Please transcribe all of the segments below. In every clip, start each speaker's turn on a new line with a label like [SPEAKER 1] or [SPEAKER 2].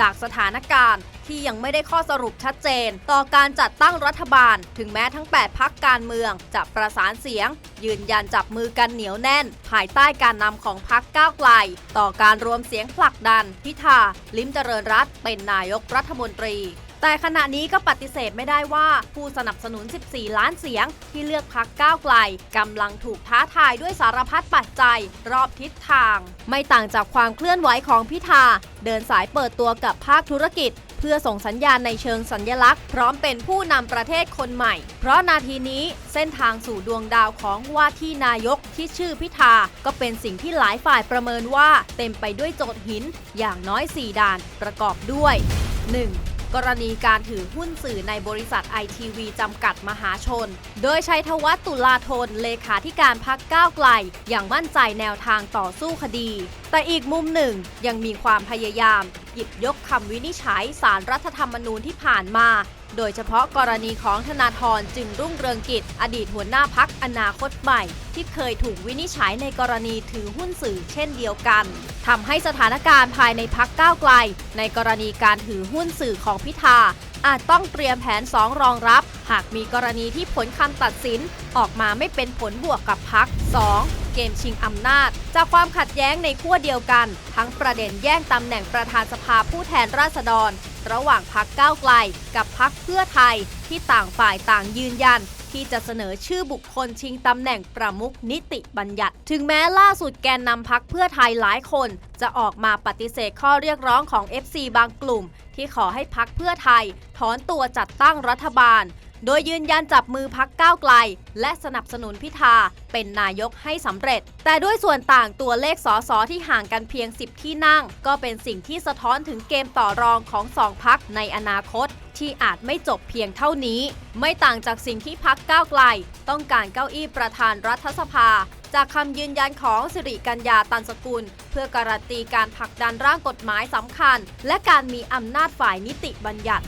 [SPEAKER 1] จากสถานการณ์ที่ยังไม่ได้ข้อสรุปชัดเจน ต่อการจัดตั้งรัฐบาล ถึงแม้ทั้ง 8 พักการเมืองจะประสานเสียง ยืนยันจับมือกันเหนียวแน่น ภายใต้การนำของพักก้าวไกล ต่อการรวมเสียงผลักดัน พิธา ลิมเจริญรัตเป็นนายกรัฐมนตรี แต่ขณะนี้ก็ปฏิเสธไม่ได้ว่าผู้สนับสนุน 14 ล้านเสียง ที่เลือกพักก้าวไกลกำลังถูกท้าทายด้วยสารพัดปัจจัย รอบทิศทาง ไม่ต่างจากความเคลื่อนไหวของพิธา เดินสายเปิดตัวกับภาคธุรกิจ เพื่อส่งสัญญาณในเชิงสัญญลักษณ์ พร้อมเป็นผู้นำประเทศคนใหม่ เพราะนาทีนี้เส้นทางสู่ดวงดาวของว่าที่นายกที่ชื่อพิธา ก็เป็นสิ่งที่หลายฝ่ายประเมินว่า เต็มไปด้วยโจทย์หินอย่างน้อย 4 ด่านประกอบด้วย 1. กรณีการถือหุ้นสื่อในบริษัทไอทีวีจำกัดมหาชน โดยชัยธวัฒน์ตุลาธนเลขาธิการพักก้าวไกล อย่างมั่นใจแนวทางต่อสู้คดี แต่อีกมุมหนึ่งยังมีความพยายาม หยิบยกคำวินิจฉัยสารรัฐธรรมนูญที่ผ่านมา โดยเฉพาะกรณีของธนาธรจึงรุ่งเรืองกิจ อดีตหัวหน้าพักอนาคตใหม่ ที่เคยถูกวินิจฉัยในกรณีถือหุ้นสื่อเช่นเดียวกันทำให้สถานการณ์ภายในพักก้าวไกล ในกรณีการถือหุ้นสื่อของพิธาอาจต้องเตรียมแผน 2 รองรับ หากมีกรณีที่ผลคำตัดสินออกมาไม่เป็นผลบวกกับพัก 2. เกมชิงอำนาจ จากความขัดแย้งในขั้วเดียวกัน ทั้งประเด็นแย่งตำแหน่งประธานสภาผู้แทนราษฎร ระหว่างพักก้าวไกลกับพักเพื่อไทยที่ต่างฝ่ายต่างยืนยัน ที่จะเสนอชื่อบุคคลชิงตำแหน่งประมุขนิติบัญญัติ ถึงแม้ล่าสุดแกนนำพักเพื่อไทยหลายคน จะออกมาปฏิเสธข้อเรียกร้องของ FC บางกลุ่ม ที่ขอให้พักเพื่อไทย ถอนตัวจัดตั้งรัฐบาล โดยยืนยันจับมือพักก้าวไกล และสนับสนุนพิธาเป็นนายกให้สำเร็จ แต่ด้วยส่วนต่างตัวเลขสอสอที่ห่างกันเพียง 10 ที่นั่ง ก็เป็นสิ่งที่สะท้อนถึงเกมต่อรองของสองพักในอนาคต ที่อาจไม่จบเพียงเท่านี้ ไม่ต่างจากสิ่งที่พักก้าวไกล ต้องการเก้าอี้ประธานรัฐสภาจากคำยืนยันของสิริกัญญาตันสกุล เพื่อการันตีการผลักดันร่างกฎหมายสำคัญ และการมีอำนาจฝ่ายนิติบัญญัติ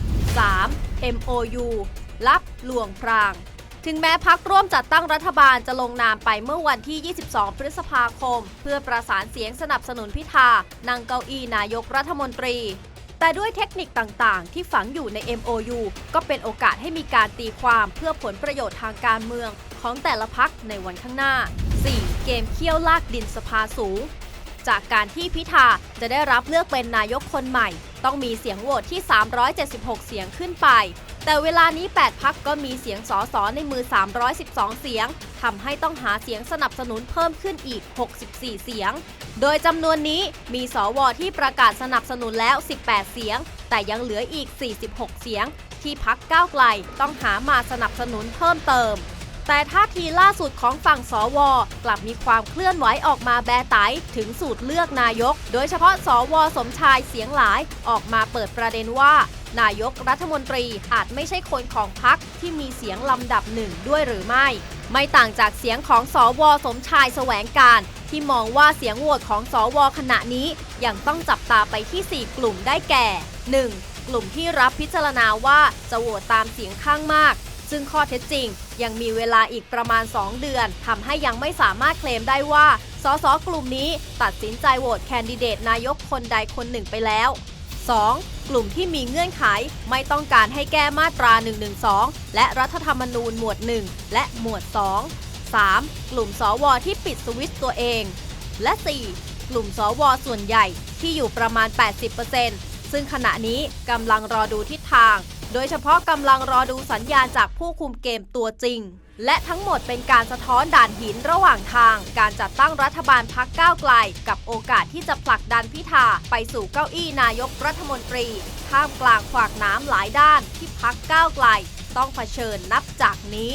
[SPEAKER 1] 3. MOU ลับลวงพราง ถึงแม้พักร่วมจัดตั้งรัฐบาลจะลงนามไปเมื่อวันที่ 22 พฤษภาคม เพื่อประสานเสียงสนับสนุนพิธานั่งเก้าอี้นายกรัฐมนตรี แต่ด้วยเทคนิคต่างๆ ที่ฝังอยู่ใน MOU ก็เป็นโอกาสให้มีการตีความเพื่อผลประโยชน์ทางการเมืองของแต่ละพักในวันข้างหน้า 4. เกมเคี่ยวลากดินสภาสูง จากการที่พิธาจะได้รับเลือกเป็นนายกคนใหม่ ต้องมีเสียงโหวตที่ 376 เสียงขึ้นไป แต่เวลานี้ 8 พักก็มีเสียงสอสอในมือ 312 เสียงทำให้ต้องหาเสียงสนับสนุนเพิ่มขึ้นอีก 64 เสียง โดยจำนวนนี้มีสวที่ประกาศสนับสนุนแล้ว 18 เสียง แต่ยังเหลืออีก 46 เสียง ที่พักก้าวไกลต้องหามาสนับสนุนเพิ่มเติม แต่ท่าทีล่าสุดของฝั่งสว กลับมีความเคลื่อนไหวออกมาแบไตถึงสูตรเลือกนายก โดยเฉพาะสวสมชายเสียงหลายออกมาเปิดประเด็นว่า นายกรัฐมนตรีอาจไม่ใช่คนของพักที่มีเสียงลำดับหนึ่งด้วยหรือไม่ ไม่ต่างจากเสียงของสวสมชายแสวงการ ที่มองว่าเสียงโหวตของสวขณะนี้ยังต้องจับตาไปที่ 4 กลุ่มได้แก่ 1. กลุ่มที่รับพิจารณาว่าจะโหวตตามเสียงข้างมาก ซึ่งข้อเท็จจริง ยังมีเวลาอีกประมาณ 2 เดือนทำให้ยังไม่สามารถเคลมได้ว่าสสกลุ่มนี้ตัดสินใจโหวตแคนดิเดตนายกคนใดคนหนึ่งไปแล้ว 2. กลุ่มที่มีเงื่อนไขไม่ต้องการให้แก้มาตรา 112 และรัฐธรรมนูญหมวด 1 และหมวด 2 3. กลุ่มสวที่ปิดสวิตช์ตัวเอง และ 4. กลุ่มสวส่วนใหญ่ที่อยู่ประมาณ 80%ซึ่งขณะนี้กำลังรอดูทิศทาง โดยเฉพาะกำลังรอดูสัญญาณจากผู้คุมเกมตัวจริง และทั้งหมดเป็นการสะท้อนด่านหินระหว่างทาง การจัดตั้งรัฐบาลพักก้าวไกล กับโอกาสที่จะผลักดันพิธาไปสู่เก้าอี้นายกรัฐมนตรีท่ามกลางขวากน้ำหลายด้านที่พักก้าวไกล ต้องเผชิญนับจากนี้